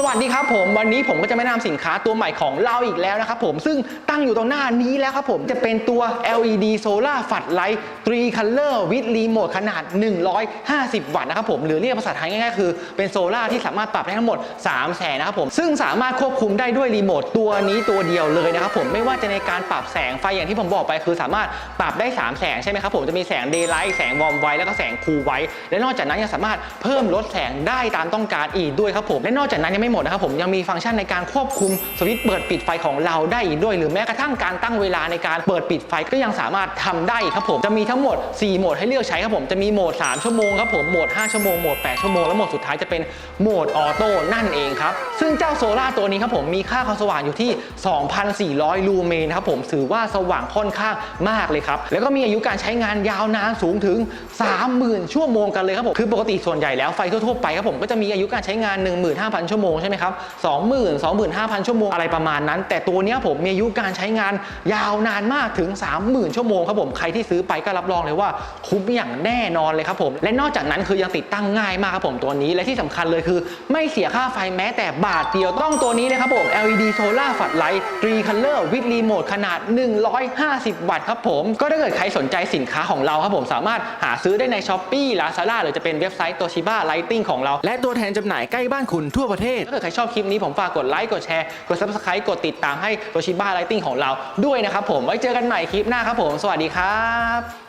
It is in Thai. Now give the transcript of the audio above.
สวัสดีครับผมวันนี้ผมก็จะมาแนะนำสินค้าตัวใหม่ของเราอีกแล้วนะครับผมซึ่งตั้งอยู่ตรงหน้านี้แล้วครับผมจะเป็นตัว LED Solar f l o o d Light 3 Color with Remote ขนาด 150 วัตต์นะครับผมหรือเรียกภาษาไทยง่ายๆคือเป็นโซล่าที่สามารถปรับได้ทั้งหมด 3 แสงนะครับผมซึ่งสามารถควบคุมได้ด้วยรีโมทตัวนี้ตัวเดียวเลยนะครับผมไม่ว่าจะในการปรับแสงไฟอย่างที่ผมบอกไป คือสามารถปรับได้ 3 แสงใช่ไหมครับผมจะมีแสง Daylight แสง Warm White แล้วก็แสง Cool White และนอกจากนั้นยังสามารถเพิ่มลดแสงได้ตามต้องการอีกด้วยครับผมและนอกจากนั้นยังไม่หมดนะครับผมยังมีฟังก์ชันในการควบคุมสวิตช์เปิดปิดไฟของเราได้อีกด้วย หรือแม้กระทั่งการตั้งเวลาในการเปิดปิดไฟก็ยังสามารถทำได้ครับผมจะมีทั้งหมด 4 โหมดให้เลือกใช้ครับผมจะมีโหมด 3 ชั่วโมงครับผมโหมด 5 ชั่วโมงโหมด 8 ชั่วโมงและโหมดสุดท้ายจะเป็นโหมดออโต้นั่นเองครับซึ่งเจ้าโซล่าตัวนี้ครับผมมีค่าความสว่างอยู่ที่ 2,400 ลูเมนครับผมถือว่าสว่างค่อนข้างมากเลยครับแล้วก็มีอายุการใช้งานยาวนานสูงถึง 30,000 ชั่วโมงกันเลยครับผมคือปกติส่วนใหญ่แล้วไฟทั่วๆไปครับผมก็จะมีอายุการใช้งาน 15,000 ชั่วโมงใช่ไหมครับ20,000 25,000 ชั่วโมงอะไรประมาณนั้น แต่ตัวเนี้ยผมมีอายุการใช้งานยาวนานมากถึง 30,000 ชั่วโมงครับผมใครที่ซื้อไปก็รับรองเลยว่าคุ้มอย่างแน่นอนเลยครับผม และนอกจากนั้นคือยังติดตั้งง่ายมากครับผมตัวนี้และที่สำคัญเลยคือ ไม่เสียค่าไฟแม้แต่บาทเดียวต้องตัวนี้เลยครับผม LED Solar f l o o d Light 3 Color with Remote ขนาด 150 วัตต์ครับผม ก็ถ้าเกิดใครสนใจสินค้าของเราครับผมสามารถหาซื้อได้ใน s h อ p e e Lazada หรือจะเป็นเว็บไซต์ Toshiba Lighting ของเรา และตัวแทนจำหน่ายใกล้บ้านคุณทั่วประเทศถ้าเกิดใครชอบคลิปนี้ผมฝากกดไลค์กดแชร์กด Subscribe กดติดตามให้โตชิบ้าไลติ้งของเราด้วยนะครับผมไว้เจอกันใหม่คลิปหน้าครับผม สวัสดีครับ